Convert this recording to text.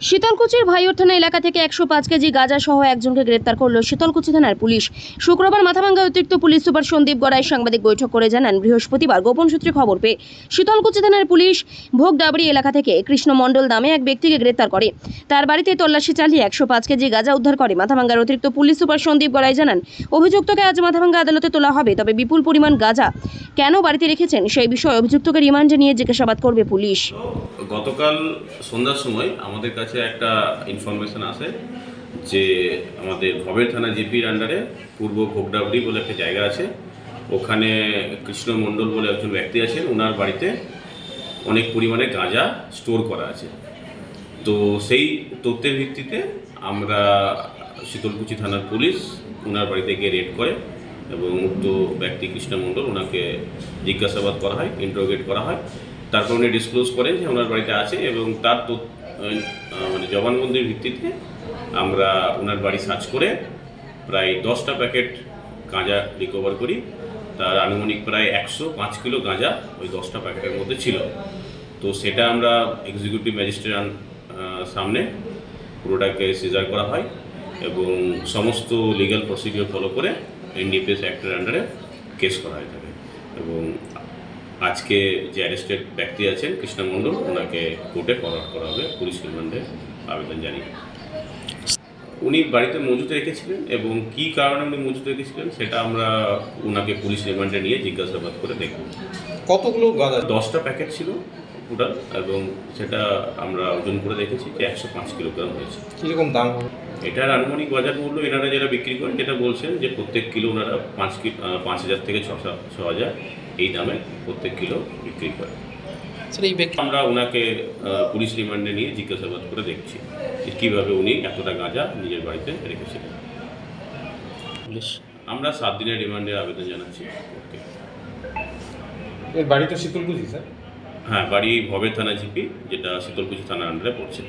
শীতলকুচির ভাইয়র থানা এলাকা থেকে একশো পাঁচ কেজি গাঁজা সহ একজনকে গ্রেপ্তার করল শীতলকুচি থানার পুলিশ। শুক্রবার মাথাভাঙ্গা অতিরিক্ত পুলিশ সুপার সন্দীপ গড়াই সাংবাদিক বৈঠক করে জানান, বৃহস্পতিবার গোপন সূত্রে খবর পেয়ে শীতলকুচি থানার পুলিশ ভোগডাবড়ি এলাকা থেকে কৃষ্ণ মণ্ডল নামে এক ব্যক্তিকে গ্রেপ্তার করে। তার বাড়িতে তল্লাশি চালিয়ে একশো পাঁচ কেজি গাঁজা উদ্ধার করে। মাথাভাঙ্গার অতিরিক্ত পুলিশ সুপার সন্দীপ গড়াই জানান, অভিযুক্তকে আজ মাথাভাঙ্গা আদালতে তোলা হবে, তবে বিপুল পরিমাণ গাঁজা কেন বাড়িতে রেখেছেন সেই বিষয়ে অভিযুক্তকে রিমান্ডে নিয়ে জিজ্ঞাসাবাদ করবে পুলিশ। গতকাল সন্ধ্যার সময় আমাদের কাছে একটা ইনফরমেশন আসে যে আমাদের ভবের থানা জিপির আন্ডারে পূর্ব ভোগডাবড়ি বলে একটা জায়গা আছে। ওখানে কৃষ্ণ মণ্ডল বলে একজন ব্যক্তি আছেন, ওনার বাড়িতে অনেক পরিমাণে গাঁজা স্টোর করা আছে। তো সেই তথ্যের ভিত্তিতে আমরা শীতলকুচি থানার পুলিশ ওনার বাড়িতে গিয়ে রেড করে এবং উক্ত ব্যক্তি কৃষ্ণ মণ্ডল ওনাকে জিজ্ঞাসাবাদ করা হয় ইন্টারোগেট করা হয়। তারপর উনি ডিসক্লোজ করেন যে ওনার বাড়িতে আছে এবং তার মানে জবানবন্দির ভিত্তিতে আমরা ওনার বাড়ি সার্চ করে প্রায় দশটা প্যাকেট গাঁজা রিকভার করি। তার আনুমানিক প্রায় একশো পাঁচ কিলো গাঁজা ওই দশটা প্যাকেটের মধ্যে ছিল। তো সেটা আমরা এক্সিকিউটিভ ম্যাজিস্ট্রেট সামনে পুরোটাকে সিজার করা হয় এবং সমস্ত লিগ্যাল প্রসিডিওর ফলো করে এনডিপিএস অ্যাক্টের আন্ডারে কেস করা হয়ে থাকে। এবং আজকে যে অ্যারেস্টেড ব্যক্তি আছেন কৃষ্ণমণ্ডল ওনাকে কোর্টে ফরওয়ার্ড করা হবে পুলিশ রিমান্ডে আবেদন জানিয়ে। উনি বাড়িতে মজুত রেখেছিলেন এবং কী কারণে উনি মজুত রেখেছিলেন সেটা আমরা ওনাকে পুলিশ রিমান্ডে নিয়ে জিজ্ঞাসাবাদ করে দেখব। কতগুলো গাঁজা দশটা প্যাকেট ছিল টোটাল এবং সেটা আমরা ওজন করে দেখেছি যে একশো পাঁচ কিলোগ্রাম হয়েছে। কীরকম দাম হবে? এটার আনুমানিক বাজার মূল্য এনারা যারা বিক্রি করেন যেটা বলছেন যে প্রত্যেক কিলো ওনারা পাঁচ কি পাঁচ হাজার থেকে ছ ছ হাজার এই দামে প্রত্যেক কিলো বিক্রি করে এই ব্যক্তি আমরা ওনাকে পুলিশ রিমান্ডে নিয়ে জিজ্ঞাসাবাদ করে দেখছি যে কীভাবে উনি এতটা গাঁজা নিজের বাড়িতে রেখেছিলেন আমরা সাত দিনের রিমান্ডের আবেদন জানাচ্ছি এর বাড়ি তো শীতলকুচি স্যার হ্যাঁ বাড়ি ভবের থানা জিপি যেটা শীতলকুচি থানার আন্ডারে পড়ছে।